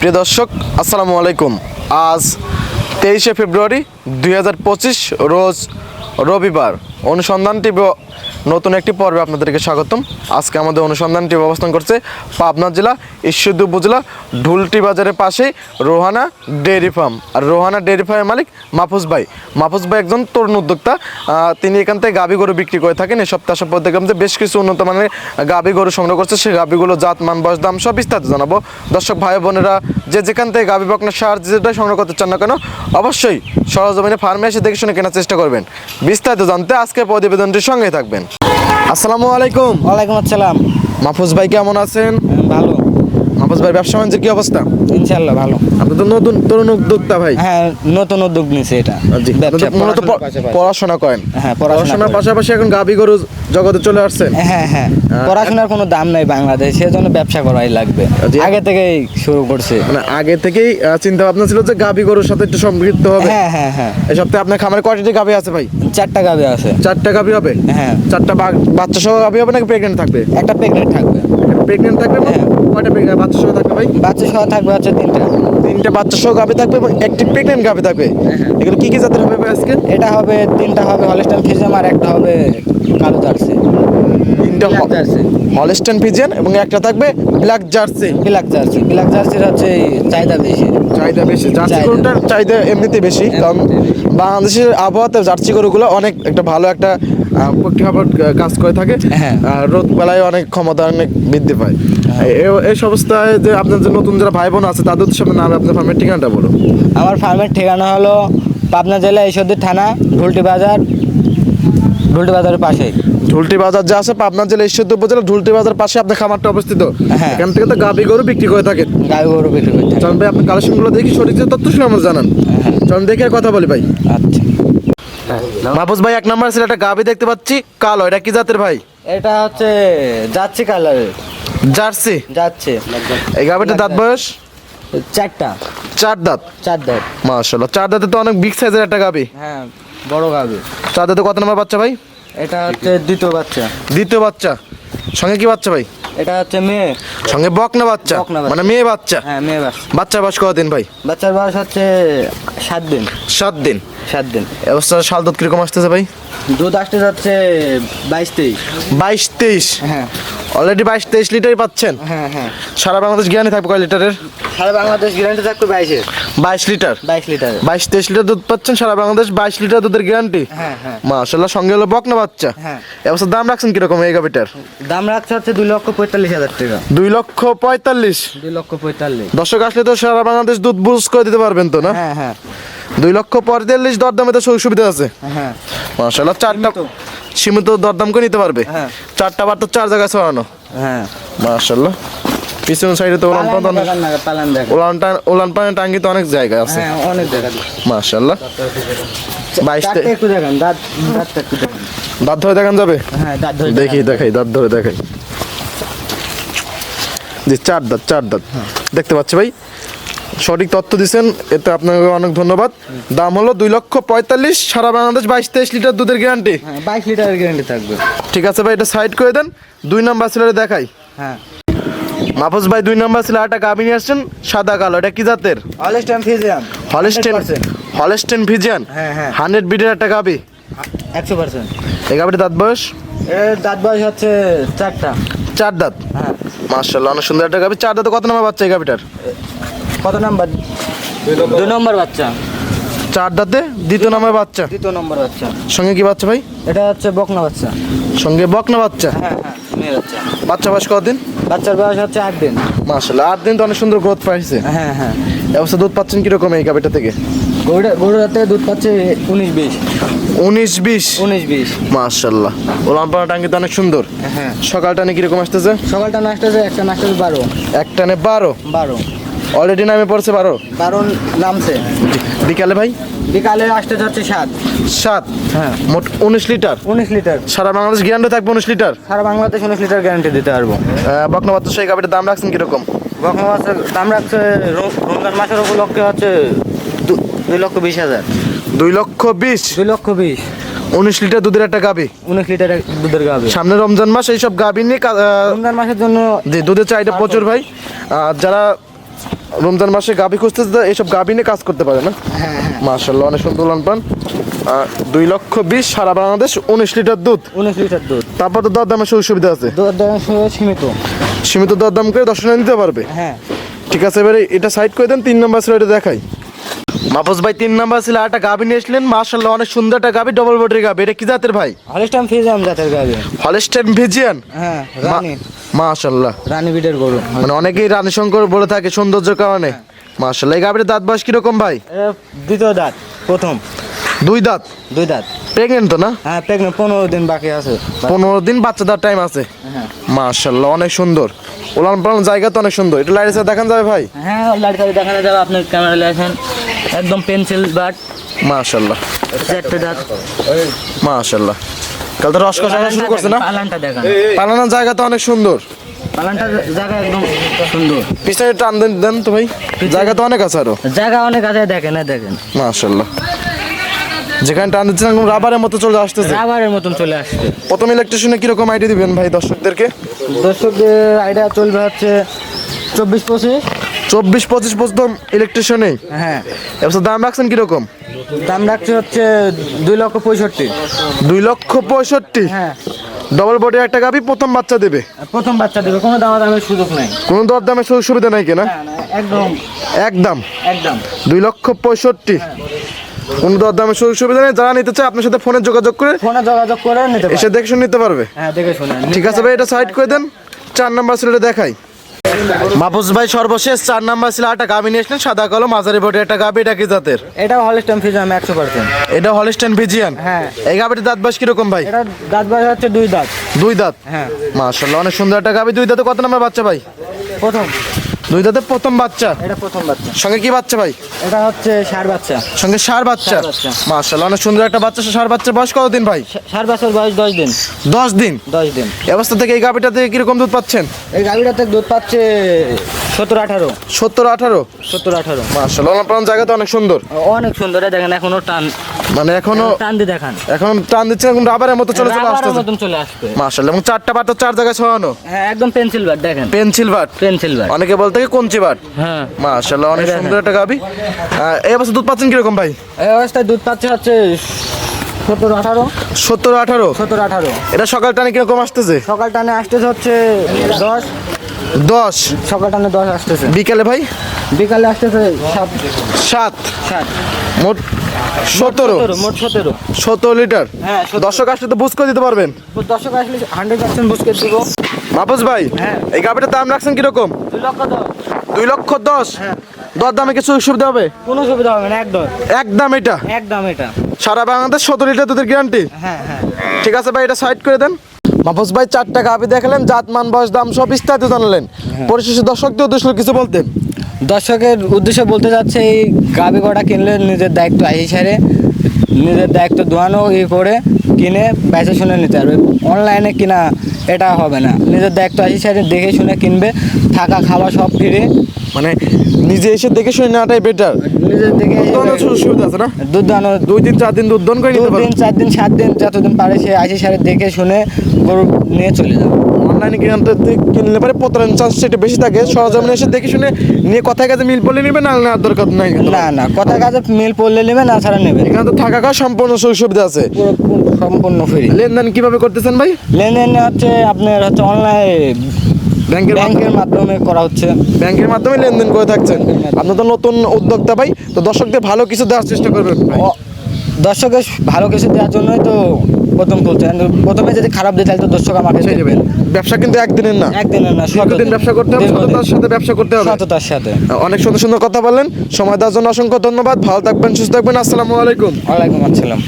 প্রিয় দর্শক আসসালামু আলাইকুম। আজ তেইশে ফেব্রুয়ারি দু হাজার পঁচিশ রোজ রবিবার। অনুসন্ধান টিভি নতুন একটি পর্বে আপনাদেরকে স্বাগতম। আজকে আমাদের অনুসন্ধান টিভি অবস্থান করছে পাবনা জেলা, ঈশ্বরদী উপজেলা ঢুলটি বাজারের পাশেই রোহানা ডেয়ারি ফার্ম। আর রোহানা ডেয়ারি ফার্মের মালিক মাহফুজ ভাই। মাহফুজ ভাই একজন তরুণ উদ্যোক্তা। তিনি এখান থেকে গাভী গরু বিক্রি করে থাকেন। এই সপ্তাহ সপ্তাহ দেখলাম যে বেশ কিছু উন্নত মানের গাভী গরু সংগ্রহ করছে। সেই গাভীগুলো জাত, মান, বয়স, দাম সব বিস্তারিত জানাব। দর্শক, ভাই, বোনেরা, যে যেখান থেকে গাভী বকনা সার যেটা সংগ্রহ করতে চান না কেন, অবশ্যই সরজমিনে ফার্মে এসে দেখে শুনে কেনার চেষ্টা করবেন। বিস্তারিত জানতে আজকে প্রতিবেদনটির সঙ্গে থাকবেন। আসসালামু আলাইকুম। ওয়ালাইকুম আসসালাম। মাহফুজ ভাই কেমন আছেন? ভালো। ভাই ব্যবসা বাণিজ্যের কি অবস্থা? ইনশাল্লাহ ভালো। আপনি তো নতুন তরুণ উদ্যোক্তা ভাই। হ্যাঁ নতুন উদ্যোগ নিছে এটা। মূলত। পড়াশোনা করেন। হ্যাঁ, পড়াশোনার পাশাপাশি এখন গাভী গরু জগতে চলে আসছেন। হ্যাঁ হ্যাঁ পড়াশোনার কোনো দাম নাই বাংলাদেশ সেজন্য ব্যবসা করাই লাগবে। আগে থেকেই শুরু করছে। মানে আগে থেকেই চিন্তা ভাবনা ছিল যে গাভী গরুর সাথে একটু সম্পৃক্ত হবে। হ্যাঁ হ্যাঁ হ্যাঁ। এই সপ্তাহে আপনার খামারে কয়টি গাভী আছে ভাই? চারটা গাবে আছে। চারটা গাভী হবে? হ্যাঁ। চারটা বাচ্চা সহ গাভী হবে নাকি প্রেগনেন্ট থাকবে? একটা প্রেগনেন্ট থাকবে। প্রেগনেন্ট থাকবে হ্যাঁ। কয়টা pregnant বাচ্চা সহ থাকবে ভাই? বাচ্চা সহ থাকবে হচ্ছে তিনটা। তিনটা বাচ্চা সহ গাভী থাকবে এবং একটি প্রেগনেন্ট গাভী থাকবে। হ্যাঁ। এগুলো কি কি জাতের হবে আজকে? এটা হবে তিনটা হবে হলস্টাইন ফিজাম আর একটা হবে কালো জার্সি। তিনটা জার্সি হলস্টেন ফিজিয়ান এবং একটা থাকবে black jersey black jersey black জার্সির হচ্ছে চাহিদা বেশি। চাহিদা বেশি। জার্সি গরুটার চাহিদা এমনিতে বেশি। কারণ বাংলাদেশের আবহাওয়াতে জার্সি গরুগুলো অনেক একটা ভালো একটা খাবার কাজ করে থাকে। হ্যাঁ। আর রোদ বেলায় অনেক ক্ষমতা অনেক বৃদ্ধি পায়। এই- এই অবস্থায় যে আপনার যে নতুন যারা ভাই বোন আছে তাদের সামনে নাম আপনার ফার্মের ঠিকানাটা বলো আমার ফার্মের ঠিকানা হলো পাবনা জেলা ঈশ্বরদী থানা ঢুলটি বাজার ঢুলটি বাজারের পাশেই। ঢুলটি বাজার যা আছে পাবনা জেলা ঈশ্বরদী উপজেলা ঢুলটি বাজার পাশে আপনার খামারটা অবস্থিত। হ্যাঁ। এখান থেকে তো গাভী গরু বিক্রি করে থাকেন। গাই গরু বিক্রি হয়। চলুন ভাই আপনার কালেকশনগুলো দেখি সঠিক তথ্য শুনে আমাদের জানান। চলুন দেখে কথা বলি ভাই। আচ্ছা। মাহফুজ ভাই এক নাম্বার ছিল একটা গাভী দেখতে পাচ্ছি কালো। এটা কি জাতের ভাই? এটা হচ্ছে যাচ্ছে কালারের জার্সি? যাচ্ছে এই গাভীটা দাঁত বয়স? চারটা। চার দাঁত। চার দাঁত। মাশাল্লাহ চার দাঁতে তো অনেক বিগ সাইজের একটা গাবি। হ্যাঁ। বড় গাবি। দাঁতে কত নম্বর বাচ্চা ভাই? এটা হচ্ছে দ্বিতীয় বাচ্চা। দ্বিতীয় বাচ্চা। সঙ্গে কি বাচ্চা ভাই? এটা হচ্ছে মেয়ে। সঙ্গে বকনা বাচ্চা। মানে মেয়ে বাচ্চা। হ্যাঁ মেয়ে বাচ্চা। বাচ্চা বয়স কতদিন ভাই? বাচ্চার বয়স হচ্ছে সাত দিন। সাত দিন। সাত দিন। অবস্থা সাল দুধ কীরকম আসতেছে ভাই? দুধ আসতে যাচ্ছে বাইশ তেইশ। বাইশ তেইশ? হ্যাঁ। অলরেডি বাইশ তেইশ লিটারই পাচ্ছেন? হ্যাঁ হ্যাঁ। সারা বাংলাদেশ জ্ঞানী থাকবে কয় লিটারের? সারা বাংলাদেশ গ্যারান্টি থাকবে বাইশের। বাইশ লিটার? বাইশ লিটারের বাইশ তেইশ লিটার দুধ পাচ্ছেন সারা বাংলাদেশ বাইশ লিটার দুধের গ্যারান্টি হ্যাঁ হ্যাঁ। মাশাল্লাহ সঙ্গে হলো বকনা বাচ্চা। হ্যাঁ। অবস্থা দাম রাখছেন কীরকম এই গাভিটার? দাম রাখছে হচ্ছে দুই লক্ষ পঁয়তাল্লিশ হাজার টাকা। দুই লক্ষ পঁয়তাল্লিশ। দুই লক্ষ পঁয়তাল্লিশ। দর্শক আসলে তো সারা বাংলাদেশ দুধ বুঝ করে দিতে পারবেন তো না? হ্যাঁ হ্যাঁ। দুই লক্ষ পঁয়তাল্লিশ দরদামে তো সুযোগ সুবিধা আছে। হ্যাঁ। মাশাল্লাহ চারটা সীমিত দরদাম করে নিতে পারবে। হ্যাঁ। চারটা বার তো চার জায়গায় ছড়ানো। হ্যাঁ। মাশাল্লাহ। পিছন সাইডে তো উলান দেখা উলান টান উলান টাঙ্গি তো অনেক জায়গা আছে। হ্যাঁ অনেক দেখা মাশাল্লাহ বাইশ চারটে একটু দেখান দাঁত দাঁতটা একটু দেখান। দাঁত ধরে দেখান যাবে? হ্যাঁ দাঁত ধরে দেখি দেখাই দাঁত ধরে দেখাই। জি চার দাঁত চার দাঁত। দেখতে পাচ্ছি ভাই। সঠিক তথ্য দিচ্ছেন এতে আপনাকে অনেক ধন্যবাদ। দাম হলো দুই লক্ষ পঁয়তাল্লিশ সারা বাংলাদেশ বাইশ তেইশ লিটার দুধের গ্যারান্টি। হ্যাঁ বাইশ লিটারের গ্যারান্টি থাকবে। ঠিক আছে ভাই এটা সাইড করে দেন। দুই নাম্বার সিলারে দেখাই। হ্যাঁ। মাহফুজ ভাই দুই নাম্বার সিলার একটা গাবি নিয়ে আসছেন সাদা কালো এটা কি জাতের? Holstein Friesian Holstein Holstein Friesian হ্যাঁ, হ্যাঁ। হান্ড্রেড বিডের একটা গাবি একশো পার্সেন্ট। এই গাবিটা দাঁত বয়স? এর দাঁত বয়স হচ্ছে চারটা। চার দাঁত? হ্যাঁ। মার্শাল্লাহ অনেক সুন্দর একটা গাবি চার দাঁতে কত নাম্বার বাচ্চা এই গাবিটার কত নাম্বার? দুই নম্বর বাচ্চা। চার দাঁতে? দ্বিতীয় নাম্বার বাচ্চা? তৃতীয় নম্বর বাচ্চা। সঙ্গে কি বাচ্চা ভাই? এটা হচ্ছে বকনা বাচ্চা। সঙ্গে বকনা বাচ্চা? হ্যাঁ হ্যাঁ বাচ্চা। বাচ্চা বয়স কতদিন? বাচ্চার বয়স হচ্ছে আট দিন। মার্শাল্লাহ আট দিন তো অনেক সুন্দর গ্রোথ পাইছে। হ্যাঁ হ্যাঁ। অবস্থা দুধ পাচ্ছেন কীরকম এই গাবিটা থেকে? গরুটা গরুটার থেকে দুধ পাচ্ছে উনিশ বিশ। উনিশ বিশ? উনিশ বিশ। মার্শাল্লাহ ওলাম্পানা টাঙ্গি তো অনেক সুন্দর। হ্যাঁ। সকালটা কীরকম আসতেছে? সকালটা নাচটা যে একটা নাচটা বারো। একটানে বারো? বারো। অলরেডি নামে পড়ছে বারো? বারো নামছে। বিকালে ভাই? বিকালে আসতে যাচ্ছে সাত। সাত? হ্যাঁ। মোট উনিশ লিটার? উনিশ লিটার। সারা বাংলাদেশ গ্যারান্টি থাকবে উনিশ লিটার? সারা বাংলাদেশ উনিশ লিটার গ্যারান্টি দিতে পারব। আহ, সেই গাবিটার দাম রাখছেন কীরকম? বকনা দাম রাখছে রমজান মাসের উপলক্ষে হচ্ছে দুই লক্ষ বিশ হাজার। দুই লক্ষ বিশ? দুই লক্ষ বিশ। উনিশ লিটার দুধের একটা গাবি উনিশ লিটার দুধের গাবে সামনে রমজান মাস এইসব গাবি নিয়ে রমজান মাসের জন্য দুধের চাহিদা প্রচুর ভাই। আর যারা রমজান মাসে গাভী খুঁজতে এসব এইসব গাভি নিয়ে কাজ করতে পারে না? হ্যাঁ হ্যাঁ। মার্শাল্লাহ অনেক সুন্দর লান পান দুই লক্ষ বিশ সারা বাংলাদেশ উনিশ লিটার দুধ। উনিশ লিটার দুধ। তারপর তো দরদামের সুযোগ সুবিধা আছে? সীমিত সীমিত। সীমিত দরদাম করে দর্শনে নিতে পারবে? হ্যাঁ। ঠিক আছে এবারে এটা সাইড করে দেন তিন নম্বর ছিল দেখাই। মাহফুজ ভাই তিন নাম্বার ছিল একটা গাভি নিয়ে এসলেন মার্শাল্লাহ অনেক সুন্দর একটা গাভি ডবল বডির গাভি এটা কি জাতের ভাই? হলিস্টাম ফিজাম জাতের গাবি। হলস্টেন ভিজিয়ান হ্যাঁ রানী। মাশাল্লাহ রানী বিটের গরু। মানে অনেকেই রানী শঙ্কর বলে থাকে সৌন্দর্যের কারণে। মাশাল্লাহ এই গাভির দাঁত বয়স কীরকম ভাই? দ্বিতীয় দাঁত প্রথম। দুই দাঁত? দুই দাঁত। প্রেগনেন্ট তো না? হ্যাঁ প্রেগনেন্ট পনেরো দিন বাকি আছে। পনেরো দিন বাচ্চা দেওয়ার টাইম আছে। হ্যাঁ। মাশাল্লাহ অনেক সুন্দর। ওলান পালান জায়গা তো অনেক সুন্দর। এটা লাইটে দেখান যাবে ভাই? হ্যাঁ লাইট গাড়ি দেখানো যাবে আপনার ক্যামেরা লেখেন একদম পেন্সিল বাট মাশাল্লাহ চারটে দাঁত মাশাল্লাহ কাল তো রস কষা শুরু করছে না? পালানটা দেখান পালানোর জায়গা তো অনেক সুন্দর। পালানটা জায়গা একদম সুন্দর। পিছনে টান দেন দেন তো ভাই। জায়গা তো অনেক আছে আরও। জায়গা অনেক আছে দেখেন না দেখেন। মাশাল্লাহ যেখানে টান দিচ্ছেন একদম রাবারের মতো চলে আসতেছে। রাবারের মতন চলে আসছে। প্রথম ইলেকট্রিশিয়ানে কীরকম আইডিয়া দিবেন ভাই দর্শকদেরকে? দর্শকদের আইডিয়া চলবে হচ্ছে চব্বিশ পঁচিশ। চব্বিশ পঁচিশ প্রথম ইলেকট্রিশিয়ানে হ্যাঁ। এবছর দাম রাখছেন কীরকম? দাম রাখছে হচ্ছে দুই লক্ষ পঁয়ষট্টি। দুই লক্ষ পঁয়ষট্টি? হ্যাঁ। ডবল বডি একটা গাবি প্রথম বাচ্চা দেবে? প্রথম বাচ্চা দেবে কোনো দামা দামের সুযোগ নাই। কোনো দর দামে সুযোগ সুবিধা নাই কেনা একদম। একদম একদম। দুই লক্ষ পঁয়ষট্টি? কোনো দর দামে সুযোগ সুবিধা নেই? যারা নিতে চায় আপনার সাথে ফোনে যোগাযোগ করে ফোনে যোগাযোগ করে নিতে এসে দেখে শুনে নিতে পারবে। হ্যাঁ দেখে শুনে ঠিক আছে ভাই এটা সাইড করে দেন। চার নাম্বার ছিল এটা দেখাই। মাহফুজ ভাই সর্বশেষ চার নাম্বার ছিল একটা গাবি নিয়ে এসলেন সাদা কালো মাঝারি বডি একটা গাবি এটা কি জাতের? এটা হলিস্টাম ফিজিয়ান একশো পার্সেন্ট এটা হলিস্টাইন ফিজিয়ান হ্যাঁ। এই গাবিটির দাঁত বাস কীরকম ভাই? এটা দাঁত বাস হচ্ছে দুই দাঁত। দুই দাঁত? হ্যাঁ। মাশাল্লাহ অনেক সুন্দর একটা গাবি। দুই দাঁতে কত নাম্বার বাচ্চা ভাই? প্রথম। দুই দাঁতে প্রথম বাচ্চা? এটা প্রথম বাচ্চা। সঙ্গে কি বাচ্চা ভাই? এটা হচ্ছে সার বাচ্চা। সঙ্গে সার বাচ্চা? ষাঁড় বাচ্চা। মাশাআল্লাহ অনেক সুন্দর একটা বাচ্চা। সার বাচ্চার বয়স কতদিন ভাই? সার বছর বয়স দশ দিন। দশ দিন? দশ দিন। এই অবস্থা থেকে এই গাবিটা থেকে কীরকম দুধ পাচ্ছেন? এই গাড়িটাতে দুধ পাচ্ছে সতেরো আঠারো। সত্তর আঠারো? সত্তর আঠারো। মাশাআল্লাহ আপনার জায়গা তো অনেক সুন্দর। অনেক সুন্দর দেখেন এখনও টান মানে এখনও টান দিয়ে দেখান। এখন টান দিচ্ছে এখন রাবারের মতো চলে চলে আসতেছে। মতন চলে আসবে। মাশাআল্লাহ এবং চারটা তো চার জায়গায় ছড়ানো। হ্যাঁ একদম পেন্সিল বার দেখেন। পেন্সিল বাট পেন্সিল বার অনেকে বলতে কি কঞ্চি বাট হ্যাঁ। মাশাআল্লাহ অনেক সুন্দর একটা গাবি এই অবস্থা দুধ পাচ্ছেন কীরকম ভাই? এই অবস্থায় দুধ পাচ্ছে হচ্ছে সতেরো আঠারো। সত্তর আঠারো? সতেরো আঠারো। এটা সকাল টানে কীরকম আসতেছে? সকাল টানে আসতেছে হচ্ছে দশ। দশ? সকাল টানে দশ আসতেছে। বিকালে ভাই? বিকালে আসতেছে সাত। সাত। সাত। মোট সতেরো। মোট সতেরো। সতেরো লিটার। হ্যাঁ। দর্শক আসলে তো বুঝ করে দিতে পারবেন। দর্শক আসলে হান্ড্রেড পার্সেন্ট বুঝকে দিব। মাহফুজ ভাই হ্যাঁ। এই গাবিটার দাম রাখছেন কীরকম? দুই লক্ষ দশ। দুই লক্ষ দশ? হ্যাঁ। দর দামে কিছু সুবিধা হবে? কোনো সুবিধা হবে না একদম। একদম এটা? একদম এটা। সারা বাংলাদেশ সতেরো লিটার দুধের গ্যারান্টি হ্যাঁ হ্যাঁ। ঠিক আছে ভাই এটা সাইড করে দেন। মাহফুজ ভাই চারটা গাবি দেখালেন জাত মান বয়স দাম সব বিস্তারিত জানালেন। পরিশেষে দর্শকদের উদ্দেশ্য কিছু বলতেন। দর্শকের উদ্দেশ্যে বলতে যাচ্ছে এই গাবি কটা কিনলে নিজের দায়িত্ব হিসাবে নিজের দায়িত্ব দোয়ানো ই করে কিনে বেঁচে শুনে নিতে পারবে। অনলাইনে কিনা এটা হবে না। নিজের দায়িত্ব হিসাবে দেখে শুনে কিনবে থাকা খাওয়া সব ফিরে। মানে নিজে এসে দেখে শুনে নেওয়াটাই বেটার নিজের দেখে সুবিধা আছে না? দুধ দানো দুই দিন চার দিন দুধ দন করে দিন চার দিন সাত দিন যতদিন পারে সে আশি সারে দেখে শুনে গরু নিয়ে চলে যাবে। অনলাইনে কিনতে কিনলে পরে প্রতারণ চান্স একটু বেশি থাকে। সরজমিনে এসে দেখে শুনে নিয়ে কথায় কাজে মিল পড়লে নেবে না না দরকার নাই না না কথা কাজে মিল পড়লে নেবে না ছাড়া নেবে। এখানে তো থাকা খাওয়া সম্পূর্ণ সুযোগ সুবিধা আছে। সম্পূর্ণ ফ্রি লেনদেন কীভাবে করতেছেন ভাই? লেনদেন হচ্ছে আপনার হচ্ছে অনলাইন ব্যাংকের ব্যাংকের মাধ্যমে করা হচ্ছে। ব্যাংকের মাধ্যমে লেনদেন করে থাকছেন। আপনি তো নতুন উদ্যোক্তা ভাই তো দর্শকদের ভালো কিছু দেওয়ার চেষ্টা করবেন দর্শকের ভালো কিছু দেওয়ার জন্যই তো প্রথম খুলছে প্রথমে যদি খারাপ দিয়ে তাহলে তো দর্শক আমাকে দেবে ব্যবসা কিন্তু একদিনের না। একদিনের না দীর্ঘদিন ব্যবসা করতে হবে সততার সাথে ব্যবসা করতে হবে। সততার সাথে। অনেক সুন্দর সুন্দর কথা বললেন। সময় দেওয়ার জন্য অসংখ্য ধন্যবাদ। ভালো থাকবেন সুস্থ থাকবেন। আসসালামু আলাইকুম। ওয়ালাইকুম আসসালাম।